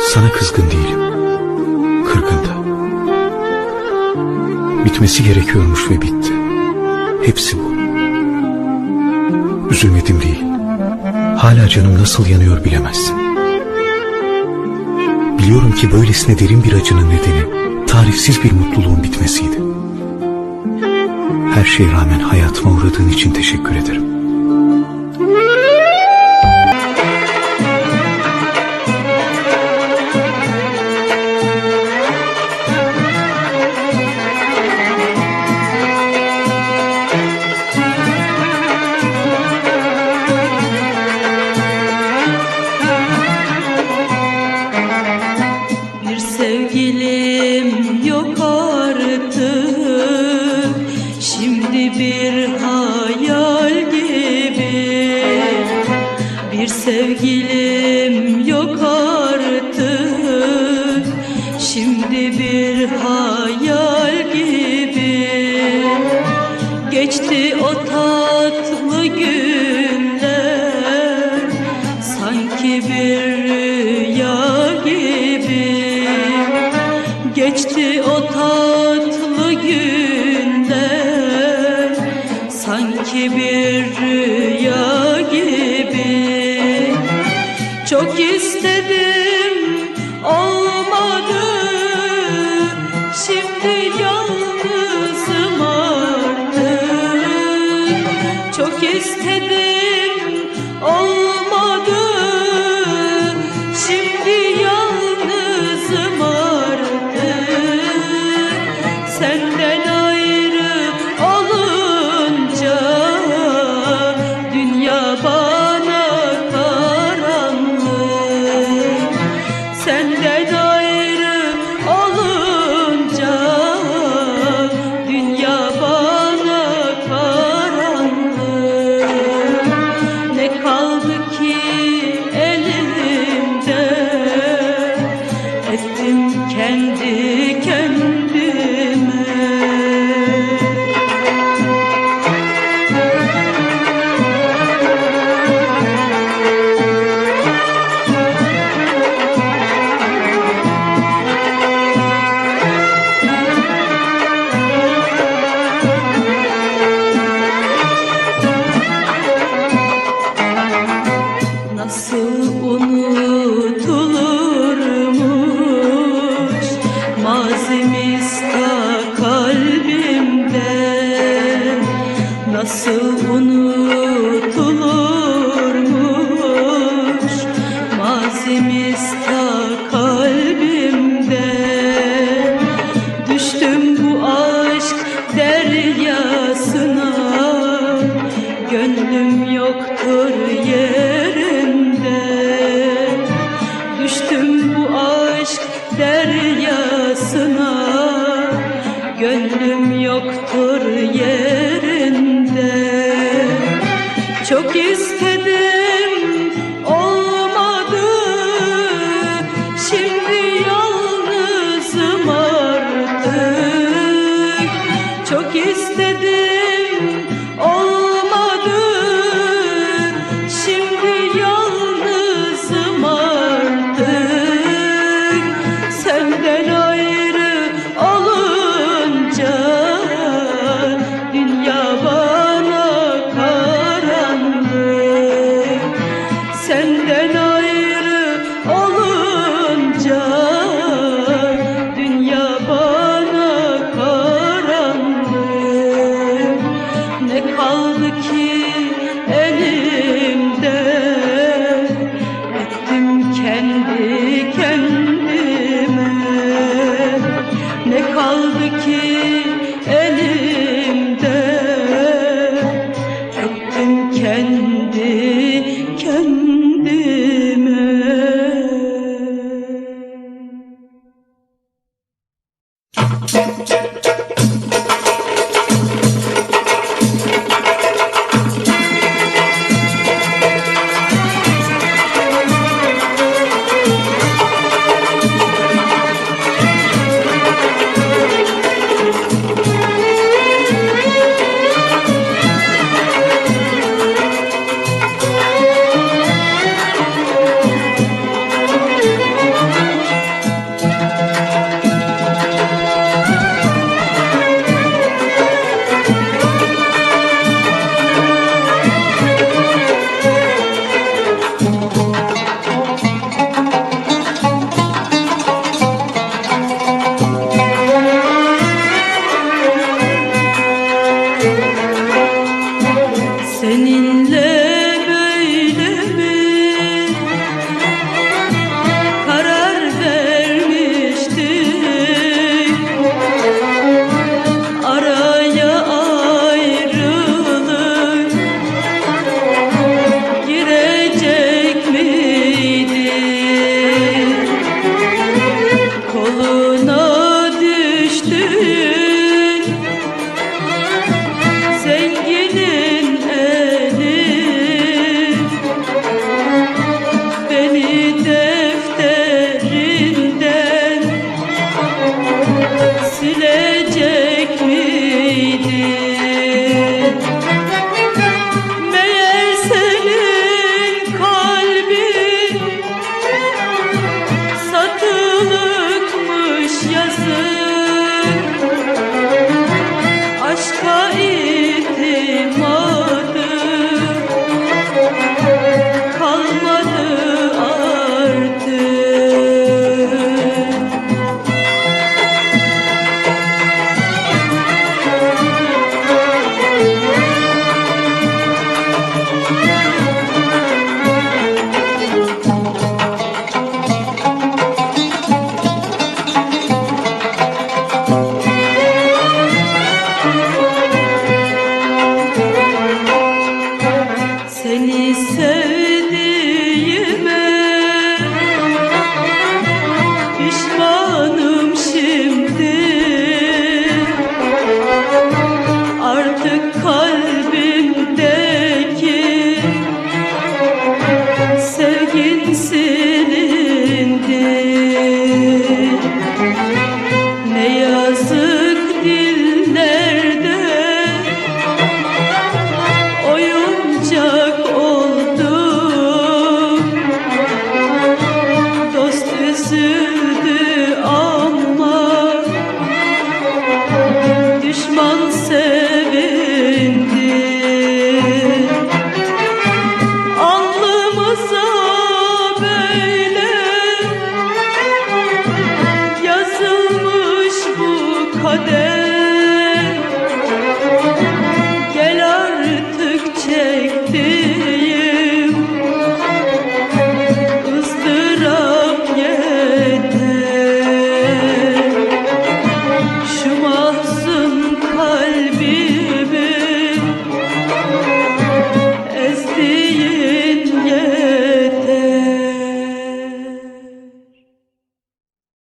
Sana kızgın değilim. Kırgın da. Bitmesi gerekiyormuş ve bitti. Hepsi bu. Üzülmedim değil. Hala canım nasıl yanıyor bilemezsin. Biliyorum ki böylesine derin bir acının nedeni tarifsiz bir mutluluğun bitmesiydi. Her şeye rağmen hayatıma uğradığın için teşekkür ederim. Bir sevgilim yok artık Geçti o tatlı günler Sanki bir did.